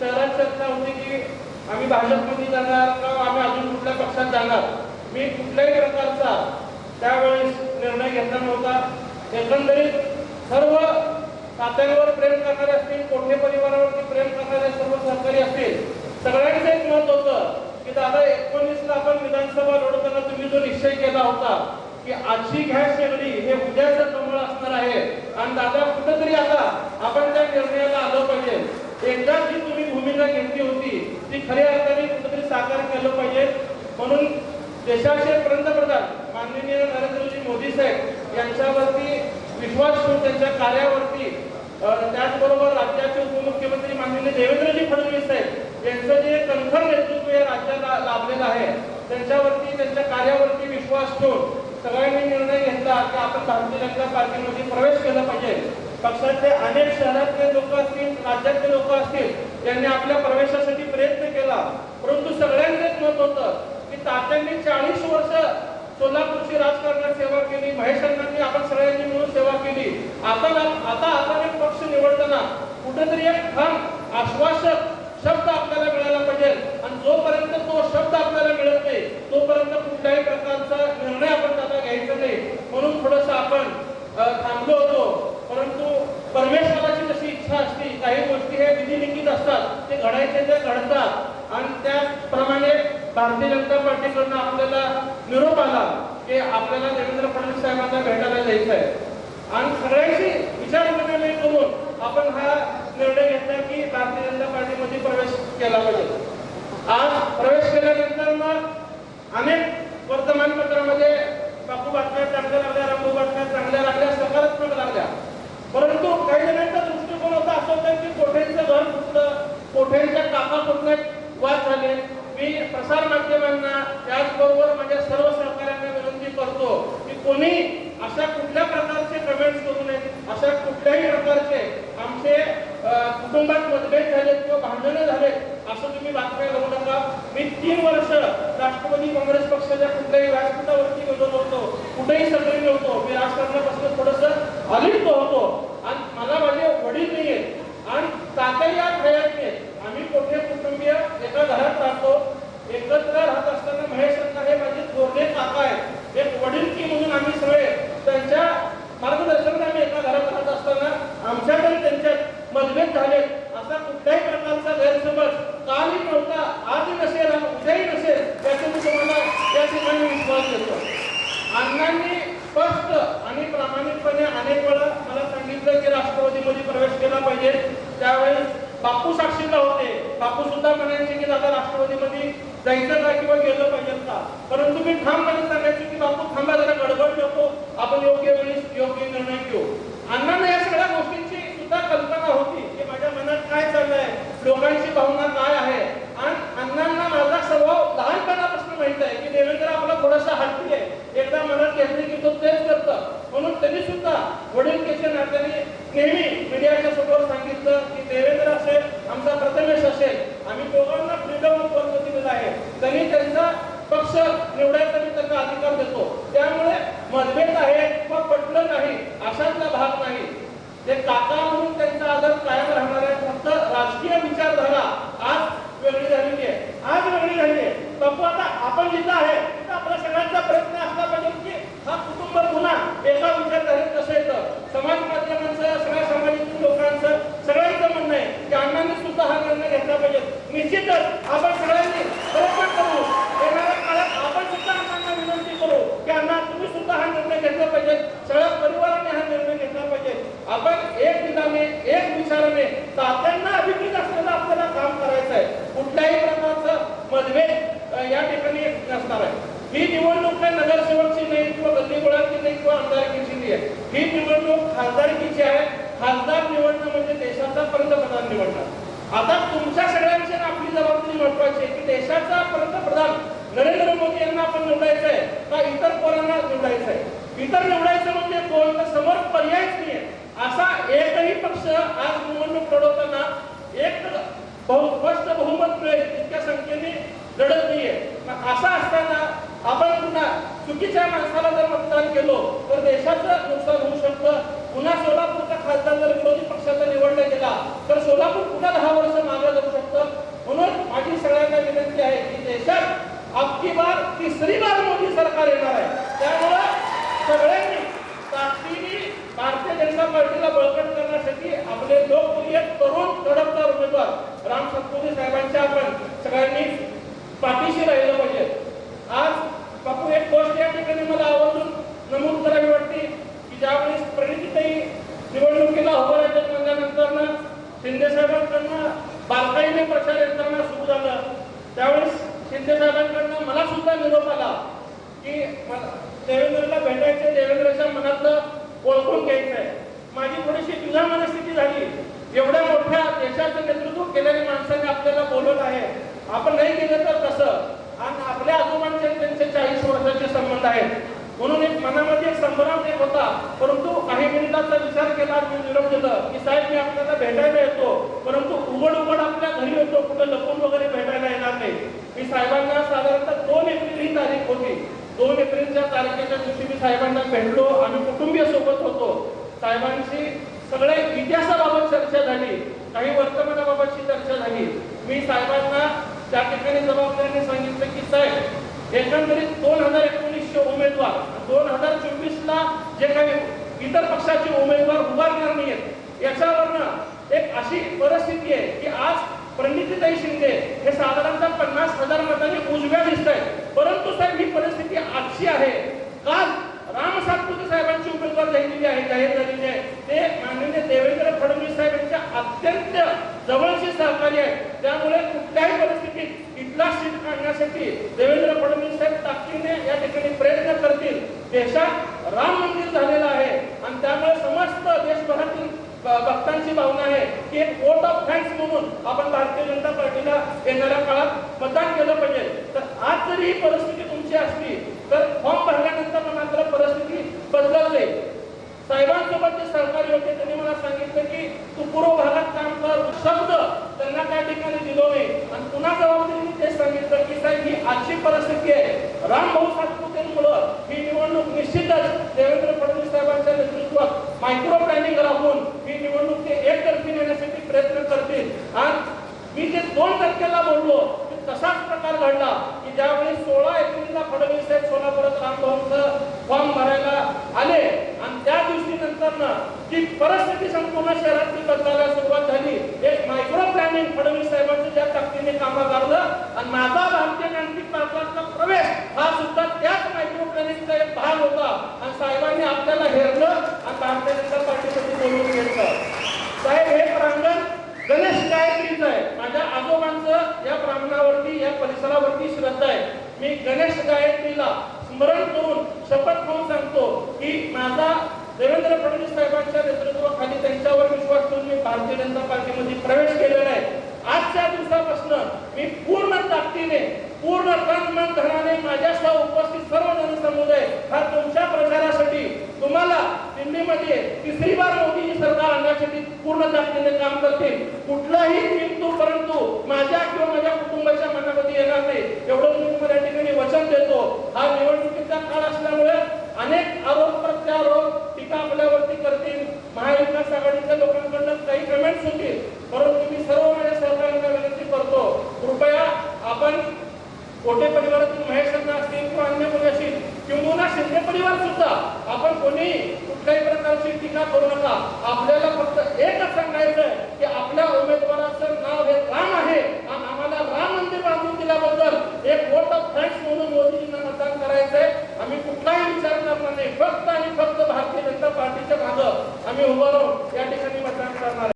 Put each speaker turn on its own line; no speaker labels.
शहरात चर्चा होती की आम्ही भाजपमध्ये जाणार का आम्ही अजून कुठल्या पक्षात जाणार? मी कुठल्याही प्रकारचा त्यावेळेस निर्णय घेतला नव्हता. एकंदरीत सर्व तात्यांवर प्रेम करणारे असतील कोठे परिवारावरती प्रेम करणारे सर्व सहकारी असतील सगळ्यांचं एक मत होतं की दादा एकोणीसला आपण विधानसभा लढवताना तुम्ही जो निश्चय केला होता की आजची घ्यास शेगडी हे उद्याचं कमळ असणार आहे. आणि दादा कुठंतरी आता आपण त्या निर्णयाला आलं पाहिजे. एकदा जी तुम्ही भूमिका घेतली होती ती खऱ्या अर्थाने कुठेतरी साकार केलं पाहिजे. म्हणून देशाचे पंतप्रधान माननीय नरेंद्रजी मोदी साहेब यांच्यावरती विश्वास ठेवून त्यांच्या कार्यावरती त्याचबरोबर राज्याचे उपमुख्यमंत्री माननीय देवेंद्रजी फडणवीस साहेब यांचं जे कणखर नेतृत्व या राज्याला लाभलेलं आहे त्यांच्यावरती त्यांच्या कार्यावरती विश्वास ठेवून सगळ्यांनी निर्णय घेतला की आपण भारतीय जनता पार्टीमध्ये प्रवेश केला पाहिजे. पक्षातले अनेक शहरातले लोक असतील राज्यातले लोक असतील त्यांनी आपल्या प्रवेशासाठी प्रयत्न केला. परंतु सगळ्यांचेच मत होतं की तात्यांनी चाळीस वर्ष सोलापूरची राजकारणात सेवा केली महेश अण्णांनी आपण सगळ्यांनी मिळून सेवा केली. आता आता आपण एक पक्ष निवडताना कुठेतरी एक ठाम आश्वासक शब्द आपल्याला मिळाला पाहिजे. आणि जोपर्यंत तो शब्द आपल्याला मिळत नाही तोपर्यंत कुठल्याही प्रकारचा निर्णय आपण त्याला घ्यायचा नाही. म्हणून थोडस आपण अ, थांबलो होतो परंतु परमेश्वराची जशी इच्छा असते काही गोष्टी हे विधिलिखित असतात ते घडायचे ते त्याचप्रमाणे त्याप्रमाणे भारतीय जनता पार्टीकडनं आपल्याला निरोप आला की आपल्याला देवेंद्र फडणवीस साहेबांना भेटायला जायचं आहे. आणि सगळ्यांशी विचारविनिमय करून आपण हा निर्णय घेतला की भारतीय जनता पार्टीमध्ये प्रवेश केला पाहिजे. आज प्रवेश केल्यानंतर मग अनेक वर्तमानपत्रामध्ये बापू बातम्या चांगल्या लागल्या रामू बातम्या चांगल्या लागल्या सकारात्मक लागल्या. परंतु काही जणांचा दृष्टिकोन होता असं होता की कोठे घर फुटलं कोठेंच्या काका फुटण्यात वाद झाले मी प्रसार माध्यमांना त्याचबरोबर माझ्या सर्व सहकाऱ्यांना विनंती करतो की कोणी अशा कुठल्या प्रकारचे कमेंट्स करू नये अशा कुठल्याही प्रकारचे आमचे कुटुंबात मतभेद झाले किंवा भांडणं झाले असं तुम्ही बातम्या करू नका. मी तीन वर्ष राष्ट्रवादी काँग्रेस पक्षाच्या कुठल्याही व्यासपीठावरती गेलो नव्हतो कुठेही सक्रिय नव्हतो. मी राजकारणापासून थोडस अलिप्त होतो. आणि मला माझे वडील नाही आहेत आणि तात्या या खेळात आम्ही कुठे कुटुंबीय एका घरात राहतो एकत्र राहत असताना महेश अण्णा हे माझे थोरले काका आहेत. एक वडीलकी म्हणून आम्ही सगळे. त्यांच्या मार्गदर्शनात आम्ही एका घरात राहत असताना आमच्याकडे त्यांच्यात मतभेद झाले. असा कुठल्याही प्रकारचा गैरसमज कालही नव्हता आजही नसेल उद्याही नसेल याचा मी तुम्हाला या ठिकाणी विश्वास देतो. अण्णांनी स्पष्ट आणि प्रामाणिकपणे अनेक वेळा मला सांगितलं की राष्ट्रवादीमध्ये प्रवेश केला पाहिजे. त्यावेळेस बापू साक्षीला होते. बापू सुद्धा म्हणायचे की दादा राष्ट्रवादीमध्ये जायचं का किंवा गेलं पाहिजे का? परंतु मी ठामपणे म्हणजे सांगायचं की बापू थांबा जरा गडबड नको. आपण योग्य वेळी योग्य निर्णय घेऊ. अण्णांना या सगळ्या गोष्टींची सुद्धा कल्पना होती की माझ्या मनात काय चाललंय? लोकांची भावना काय आहे? आणि अण्णांना माझा स्वभाव लहानपणापासून माहीत आहे की देवेंद्र आपला थोडासा हट्टी आहे. एकदा मनात घेतले की तो तेच करतं. म्हणून तरी सुद्धा वडील केच्या नात्याने नेहमी मीडियाच्या समोर सांगितलं की देवेंद्र असेल आमचा प्रथमेश असेल. आम्ही दोघांना फ्रीडम ऑफ वर्क दिलेला आहे त्यांनी त्यांचा पक्ष निवडायचा मी त्यांना अधिकार देतो. त्यामुळे मतभेद आहे किंवा पटलं नाही अशातला भाग नाही. ते काका म्हणून त्यांचा आदर कायम राहणार आहे फक्त राजकीय विचारधारा आज वेगळी झालेली आहे आज वेगळी झालेली आहे बापू आता आपण जिथं आहे तिथं आपला सगळ्यांचा प्रयत्न असला पाहिजे की हा कुटुंब पुन्हा एका विचारधारेत कसं येतं समाज माध्यमांचं सगळ्या सामाजिक लोकांचं सगळ्यांचं म्हणणं आहे की अण्णांनी सुद्धा हा निर्णय घेतला पाहिजे निश्चितच आपण सगळ्यांनी प्रयत्न करू येणाऱ्या काळात आपण सुद्धा अण्णांना विनंती करू की अण्णा तुम्ही सुद्धा हा निर्णय घेतला पाहिजे सगळ्या परिवाराने हा निर्णय घेतला पाहिजे आपण एक दिलाने एक विचाराने तात्यांना अभिप्रेत असलेलं आपल्याला काम करायचं आहे कुठल्याही प्रकारचं मतभेद अ, या ठिकाणी असणार आहे. ही निवडणूक काय नगरसेवकची नाही किंवा गल्लीगोळाची नाही किंवा आमदारकीची नाही आहे. ही निवडणूक खासदारकीची आहे. खासदार निवडणं म्हणजे देशाचा पंतप्रधान निवडणं. आता तुमच्या सगळ्यांची आपली जबाबदारी महत्वाची आहे की देशाचा पंतप्रधान नरेंद्र मोदी यांना आपण निवडायचं आहे का इतर कोणाला निवडायचं आहे इतर निवडायचं म्हणजे कोण? समोर पर्यायच नाहीये असा एकही पक्ष आज निवडणूक लढवताना एक बहु स्पष्ट बहुमत मिळेल इतक्या संख्येने लढत नाहीये. मग असं असताना आपण पुन्हा चुकीच्या माणसाला जर मतदान केलो तर देशाचं नुकसान होऊ शकतं. पुन्हा सोलापूरचा खासदार जर विरोधी पक्षाचा निवडला गेला तर सोलापूर पुन्हा दहा वर्ष मागलं जाऊ शकतं. म्हणून माझी सगळ्यांना विनंती आहे की देशात अबकी बार तिसरी बार मोदी सरकार येणार आहे. त्यामुळं सगळ्यांनी ताकदीने भारतीय जनता पार्टीला बळकट करण्यासाठी आपले लोकप्रिय तरुण तडफदार उमेदवार राम सातपुते साहेबांच्या आपण सगळ्यांनी पाठीशी राहिलं पाहिजे. आज बापू एक गोष्ट या ठिकाणी मला आवर्जून नमूद करावी वाटते की ज्यावेळेस प्रणितीताई निवडणुकीला उभं राहतात म्हणल्यानंतर ना शिंदे साहेबांकडनं बारकाईने प्रचार यंत्रणा सुरू झालं. त्यावेळेस शिंदे साहेबांकडनं मला सुद्धा निरोप आला की मला देवेंद्रला भेटायचं देवेंद्रच्या मनातलं ओळखून घ्यायचं आहे. माझी थोडीशी तुझा मनस्थिती झाली. एवढ्या मोठ्या देशाचं नेतृत्व केलेल्या माणसाने आपल्याला बोलवत आहे आपण नाही केलं तर कसं? आणि आपल्या आजोबांचे त्यांचे चाळीस वर्षाचे संबंध आहेत. म्हणून एक मनामध्ये एक संभ्रम एक होता. परंतु काही मिनिटाचा विचार केला मी निरोप दिलं की साहेब मी आपल्याला भेटायला येतो. परंतु उघड उघड आपल्या घरी येतो. कुठं लपून वगैरे भेटायला येणार नाही. मी साहेबांना साधारणतः दोन एप्रिल ही तारीख होती. दोन एप्रिलच्या तारखेच्या दिवशी मी साहेबांना भेटलो. आम्ही कुटुंबीय सोबत होतो. साहेबांशी सगळ्या इतिहासाबाबत चर्चा झाली. काही वर्तमानाबाबतची चर्चा झाली. मी साहेबांना त्या ठिकाणी जबाबदारीने सांगितलं की साहेब एकंदरीत दोन हजार एकोणीसशे उमेदवार दोन हजार चोवीसला जे काही इतर पक्षाचे उमेदवार उभारणार नाहीत याच्यावरनं एक अशी परिस्थिती आहे की आज प्रणितीताई शिंदे हे साधारणतः पन्नास हजार मतांनी उजव्या दिसत आहेत परंतु साहेब ही परिस्थिती आजची आहे. काल राम सातपुते साहेबांची उमेदवार झालेली आहे जाहीर झालेली आहे. ते माननीय देवेंद्र फडणवीस साहेब यांच्या अत्यंत जवळचे सहकारी आहे त्यामुळे कुठल्याही परिस्थितीत इथला सीट काढण्यासाठी देवेंद्र फडणवीस साहेब ताकदीने या ठिकाणी प्रयत्न करतील. देशात राम मंदिर झालेलं आहे आणि त्यामुळे समस्त देशभरातील भक्तांची भावना आहे की एक वोट ऑफ थँक्स म्हणून आपण भारतीय जनता पार्टीला येणाऱ्या काळात मतदान केलं पाहिजे. तर आज जरी ही परिस्थिती तुमची असली तर फॉर्म भरल्यानंतर मात्र परिस्थिती बदलत. साहेबांसोबत जे सहकारी होते त्यांनी मला सांगितलं की तू पूर्व भागात काम कर शब्द त्यांना त्या ठिकाणी दिलो नाही आणि पुन्हा जबाबदारीने ते सांगितलं की साहेब ही आजची परिस्थिती आहे. रामभाऊ सातपुतेंमुळं ही निवडणूक निश्चितच देवेंद्र फडणवीस साहेबांच्या नेतृत्वात मायक्रो प्लॅनिंग राबवून ही निवडणूक ते एकतर्फी नेण्यासाठी प्रयत्न करतील. आणि मी जे दोन टक्क्याला बोललो ते तसाच प्रकार घडला. ज्यावेळी सोळा एप्रिलला फडणवीस साहेब सोलापुरात रामभाऊचं फॉर्म भरायला आले आणि त्या दिवशी नंतर जी परिस्थिती संपूर्ण शहरात बदलायला सुरुवात झाली एक मायक्रो प्लॅनिंग फडणवीस साहेबांचं ज्या ताकदीने कामं काढलं आणि माझा भारतीय जनता पार्टीचा प्रवेश हा सुद्धा त्याच मायक्रो प्लॅनिंगचा एक भाग होता आणि साहेबांनी आपल्याला हेरलं आणि भारतीय जनता पार्टीसाठी बोलवून घेतलं साहेब हे प्रांगण गणेश गायत्रीचं आहे माझ्या आजोबांचं या ब्राह्मणावरती या परिसरावरती श्रद्धा आहे मी गणेश गायत्रीला स्मरण करून शपथ घेऊन सांगतो की माझा देवेंद्र फडणवीस साहेबांच्या नेतृत्वाखाली त्यांच्यावर विश्वास ठेवून मी भारतीय जनता पार्टीमध्ये प्रवेश केलेला आहे. आजच्या दिवसापासून मी पूर्ण ताकदीने पूर्ण तन मन धनाने माझ्यासह उपस्थित सर्व जनसमुदाय हा तुमच्या प्रचारासाठी तुम्हाला दिल्लीमध्ये तिसरी बार मोदीची सरकार आणण्यासाठी पूर्ण ताकदीने काम करते कुठलाही किंतु परंतु माझ्या किंवा माझ्या कुटुंबाच्या मनामध्ये येणार नाही. एवढं मी तुम्हाला या ठिकाणी वचन देतो. हा निवडणुकीचा काळ असल्यामुळे अनेक आरोप प्रत्यारोप टीका आपल्यावरती करतील. महाविकास आघाडीच्या लोकांकडनं काही कमेंट्स होतील. परंतु मी सर्व माझ्या सहकार्यांना विनंती करतो कृपया आपण कोटे परिवारातील महेश असतील किंवा अन्य कोणी असतील किंबहुना शिंदे परिवार सुद्धा आपण कोणी कुठल्याही प्रकारची टीका करू नका. आपल्याला फक्त एकच सांगायचं की आपल्या उमेदवाराचं नाव हे राम आहे आणि आम्हाला राम मंदिर बांधून दिल्याबद्दल एक वोट ऑफ थँक्स म्हणून मोदीजींना मतदान करायचंय. आम्ही कुठलाही विचार करणार नाही. फक्त आणि फक्त भारतीय जनता पार्टीच्या मागं आम्ही उभं राहून या ठिकाणी मतदान करणार